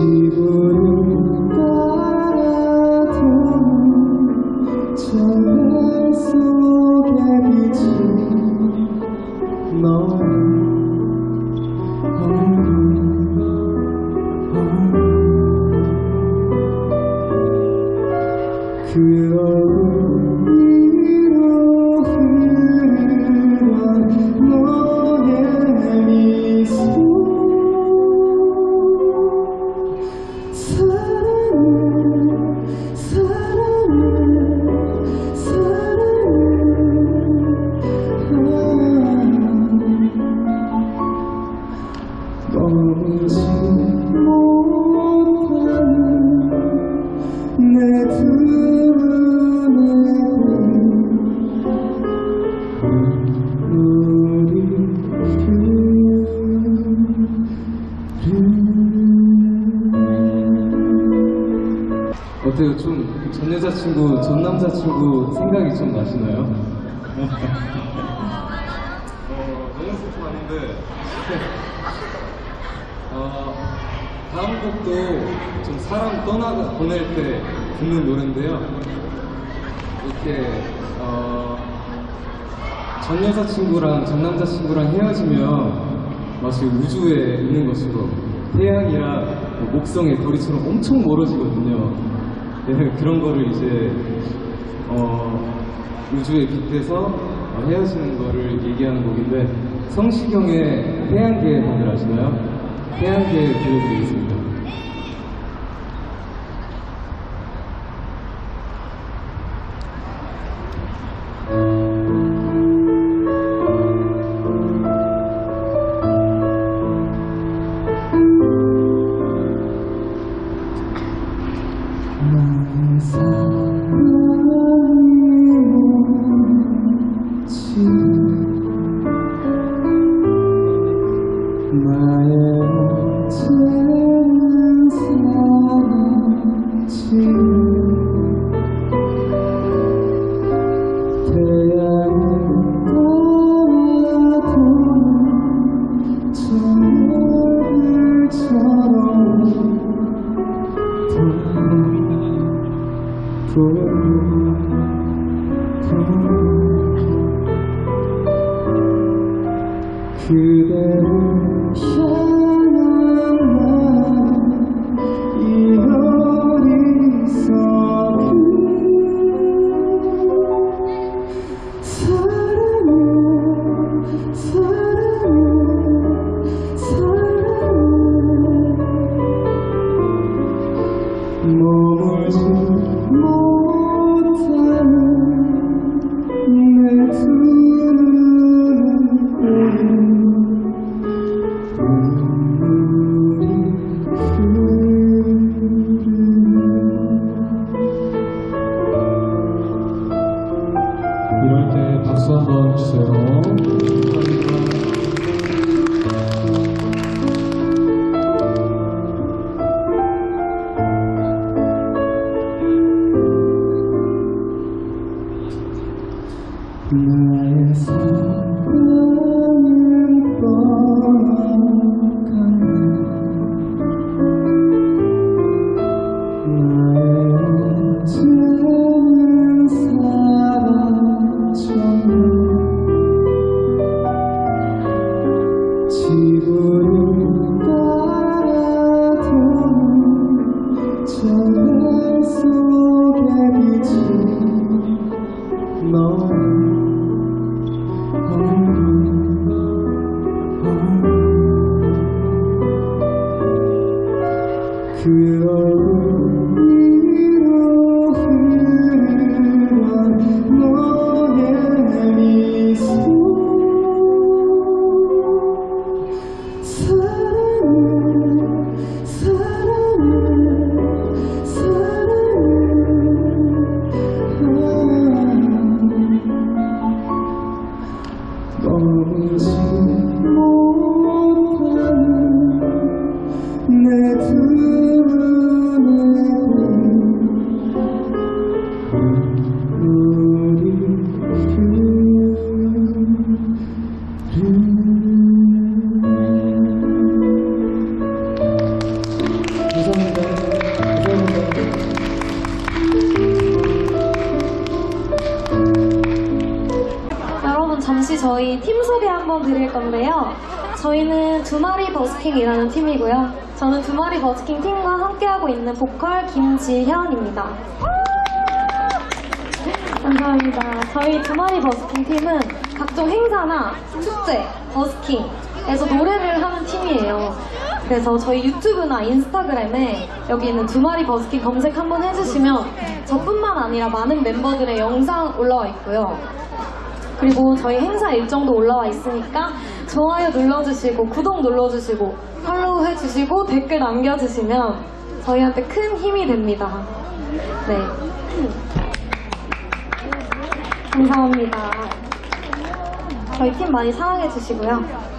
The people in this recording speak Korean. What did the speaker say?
지 어때요? 좀 전 여자친구, 전 남자친구 생각이 좀 나시나요? 어, 너무 슬프는데 어, 다음 곡도 좀 사람 떠나가 보낼 때 듣는 노래인데요. 이렇게 어, 전 여자친구랑 전 남자친구랑 헤어지면 마치 우주에 있는 것으로 태양이랑 뭐 목성의 거리처럼 엄청 멀어지거든요. 네, 그런 거를 이제 어, 우주에 빗대서 어, 헤어지는 거를 얘기하는 곡인데 성시경의 태양계 다들 아시나요? 태양계 들려드리겠습니다. 나의 그대를 手. 넘지 못 한번 드릴 건데요. 저희는 두 마리 버스킹이라는 팀이고요. 저는 두 마리 버스킹 팀과 함께하고 있는 보컬 김지현입니다. 감사합니다. 저희 두 마리 버스킹 팀은 각종 행사나 축제, 버스킹에서 노래를 하는 팀이에요. 그래서 저희 유튜브나 인스타그램에 여기 있는 두 마리 버스킹 검색 한번 해주시면 저뿐만 아니라 많은 멤버들의 영상 올라와 있고요. 그리고 저희 행사 일정도 올라와 있으니까 좋아요 눌러주시고 구독 눌러주시고 팔로우 해주시고 댓글 남겨주시면 저희한테 큰 힘이 됩니다. 네. 감사합니다. 저희 팀 많이 사랑해 주시고요.